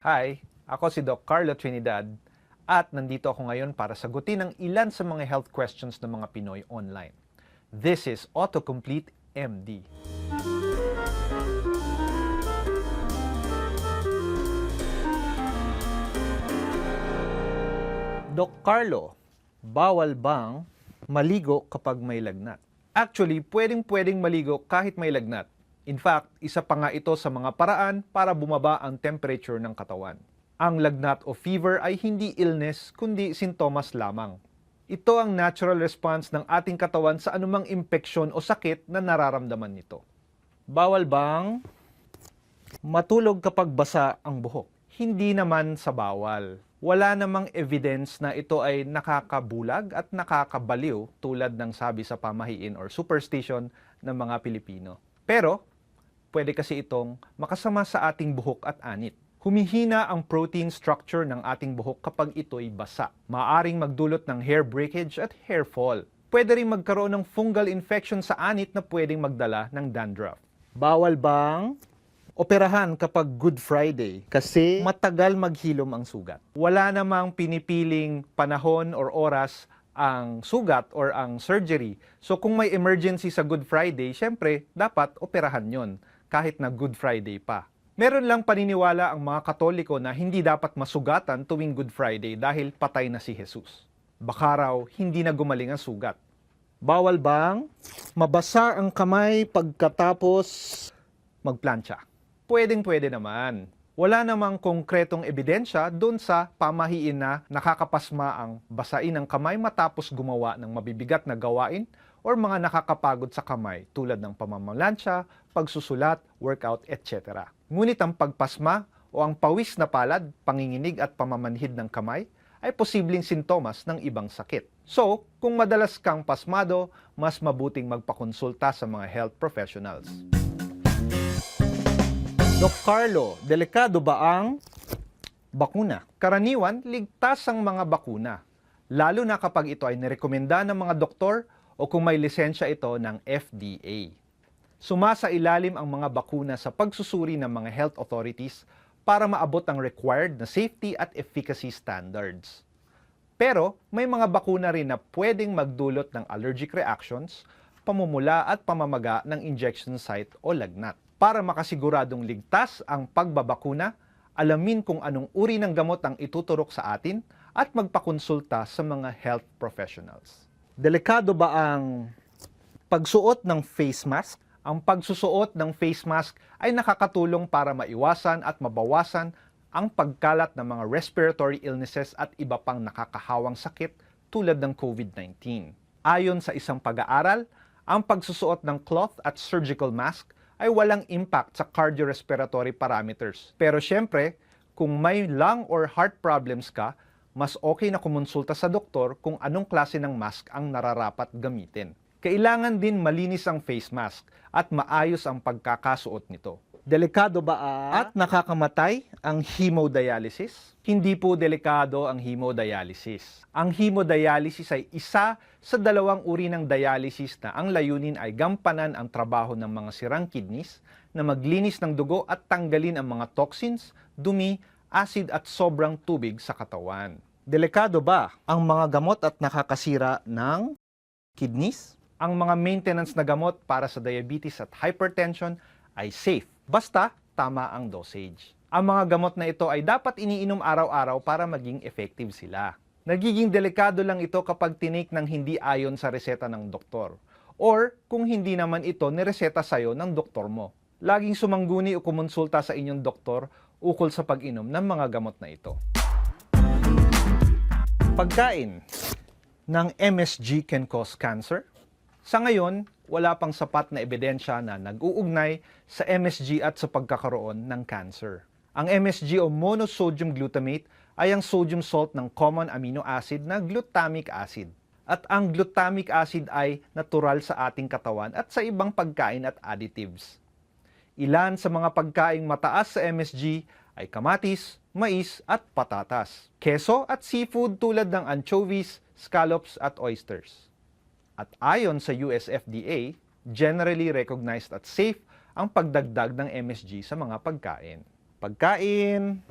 Hi, ako si Doc Carlo Trinidad at nandito ako ngayon para sagutin ang ilan sa mga health questions ng mga Pinoy online. This is Autocomplete MD. Doc Carlo, bawal bang maligo kapag may lagnat? Actually, pwedeng-pwedeng maligo kahit may lagnat. In fact, isa pa nga ito sa mga paraan para bumaba ang temperature ng katawan. Ang lagnat o fever ay hindi illness kundi sintomas lamang. Ito ang natural response ng ating katawan sa anumang impeksyon o sakit na nararamdaman nito. Bawal bang matulog kapag basa ang buhok? Hindi naman sa bawal. Wala namang evidence na ito ay nakakabulag at nakakabaliw tulad ng sabi sa pamahiin or superstition ng mga Pilipino. Pero, pwede kasi itong makasama sa ating buhok at anit. Humihina ang protein structure ng ating buhok kapag ito'y basa. Maaring magdulot ng hair breakage at hair fall. Pwede rin magkaroon ng fungal infection sa anit na pwedeng magdala ng dandruff. Bawal bang operahan kapag Good Friday kasi matagal maghilom ang sugat. Wala namang pinipiling panahon or oras ang sugat or ang surgery. So kung may emergency sa Good Friday, syempre dapat operahan yon kahit na Good Friday pa. Meron lang paniniwala ang mga Katoliko na hindi dapat masugatan tuwing Good Friday dahil patay na si Jesus. Baka raw hindi na gumaling ang sugat. Bawal bang mabasa ang kamay pagkatapos magplantsa? Pwedeng pwede naman. Wala namang konkretong ebidensya doon sa pamahiin na nakakapasma ang basain ng kamay matapos gumawa ng mabibigat na gawain or mga nakakapagod sa kamay tulad ng pamamalansya, pagsusulat, workout, etc. Ngunit ang pagpasma o ang pawis na palad, panginginig at pamamanhid ng kamay ay posibleng sintomas ng ibang sakit. So, kung madalas kang pasmado, mas mabuting magpakonsulta sa mga health professionals. Doc Carlo, delikado ba ang bakuna? Karaniwan, ligtas ang mga bakuna, lalo na kapag ito ay nirekomenda ng mga doktor o kung may lisensya ito ng FDA. Sumasa ilalim ang mga bakuna sa pagsusuri ng mga health authorities para maabot ang required na safety at efficacy standards. Pero may mga bakuna rin na pwedeng magdulot ng allergic reactions, pamumula at pamamaga ng injection site o lagnat. Para makasiguradong ligtas ang pagbabakuna, alamin kung anong uri ng gamot ang ituturok sa atin at magpakonsulta sa mga health professionals. Delikado ba ang pagsuot ng face mask? Ang pagsusuot ng face mask ay nakakatulong para maiwasan at mabawasan ang pagkalat ng mga respiratory illnesses at iba pang nakakahawang sakit tulad ng COVID-19. Ayon sa isang pag-aaral, ang pagsusuot ng cloth at surgical mask ay walang impact sa cardiorespiratory parameters. Pero syempre, kung may lung or heart problems ka, mas okay na kumonsulta sa doktor kung anong klase ng mask ang nararapat gamitin. Kailangan din malinis ang face mask at maayos ang pagkakasuot nito. Delikado ba at nakakamatay ang hemodialysis? Hindi po delikado ang hemodialysis. Ang hemodialysis ay isa sa dalawang uri ng dialysis na ang layunin ay gampanan ang trabaho ng mga sirang kidneys na maglinis ng dugo at tanggalin ang mga toxins, dumi, acid at sobrang tubig sa katawan. Delikado ba ang mga gamot at nakakasira ng kidneys? Ang mga maintenance na gamot para sa diabetes at hypertension ay safe, basta tama ang dosage. Ang mga gamot na ito ay dapat iniinom araw-araw para maging effective sila. Nagiging delikado lang ito kapag tinik ng hindi ayon sa reseta ng doktor or kung hindi naman ito nireseta sa'yo ng doktor mo. Laging sumangguni o kumonsulta sa inyong doktor ukol sa pag-inom ng mga gamot na ito. Pagkain ng MSG can cause cancer? Sa ngayon, wala pang sapat na ebidensya na nag-uugnay sa MSG at sa pagkakaroon ng cancer. Ang MSG o monosodium glutamate ay ang sodium salt ng common amino acid na glutamic acid. At ang glutamic acid ay natural sa ating katawan at sa ibang pagkain at additives. Ilan sa mga pagkaing mataas sa MSG ay kamatis, mais at patatas. Keso at seafood tulad ng anchovies, scallops at oysters. At ayon sa US FDA, generally recognized at safe ang pagdagdag ng MSG sa mga pagkain. Pagkain,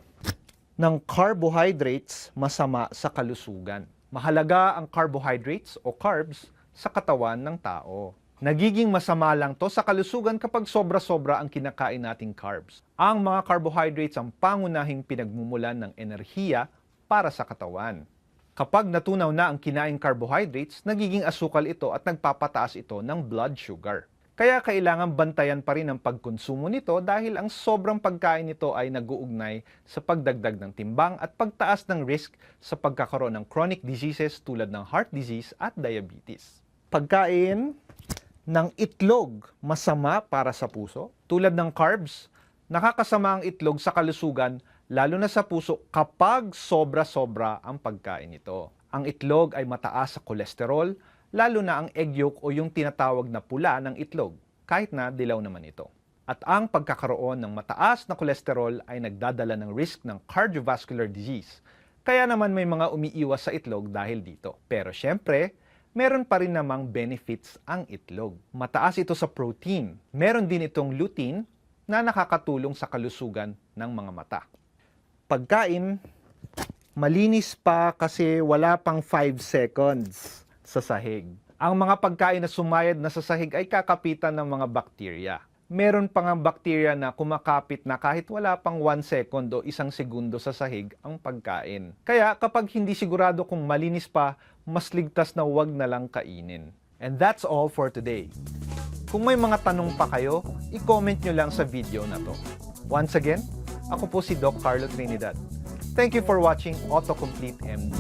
ng carbohydrates masama sa kalusugan. Mahalaga ang carbohydrates o carbs sa katawan ng tao. Nagiging masama lang to sa kalusugan kapag sobra-sobra ang kinakain nating carbs. Ang mga carbohydrates ang pangunahing pinagmumulan ng enerhiya para sa katawan. Kapag natunaw na ang kinaing carbohydrates, nagiging asukal ito at nagpapataas ito ng blood sugar. Kaya kailangan bantayan pa rin ang pagkonsumo nito dahil ang sobrang pagkain nito ay nag-uugnay sa pagdagdag ng timbang at pagtaas ng risk sa pagkakaroon ng chronic diseases tulad ng heart disease at diabetes. Pagkain ng itlog masama para sa puso. Tulad ng carbs, nakakasama ang itlog sa kalusugan lalo na sa puso kapag sobra-sobra ang pagkain nito. Ang itlog ay mataas sa kolesterol, lalo na ang egg yolk o yung tinatawag na pula ng itlog, kahit na dilaw naman ito. At ang pagkakaroon ng mataas na kolesterol ay nagdadala ng risk ng cardiovascular disease. Kaya naman may mga umiiwas sa itlog dahil dito. Pero syempre, meron pa rin namang benefits ang itlog. Mataas ito sa protein. Meron din itong lutein na nakakatulong sa kalusugan ng mga mata. Pagkain, malinis pa kasi wala pang 5 seconds sa sahig. Ang mga pagkain na sumayad na sa sahig ay kakapitan ng mga bakterya. Meron pa nga bakterya na kumakapit na kahit wala pang 1 second o isang segundo sa sahig ang pagkain. Kaya kapag hindi sigurado kung malinis pa, mas ligtas na wag na lang kainin. And that's all for today. Kung may mga tanong pa kayo, i-comment nyo lang sa video na to. Once again, ako po si Doc Carlo Trinidad. Thank you for watching Autocomplete MD.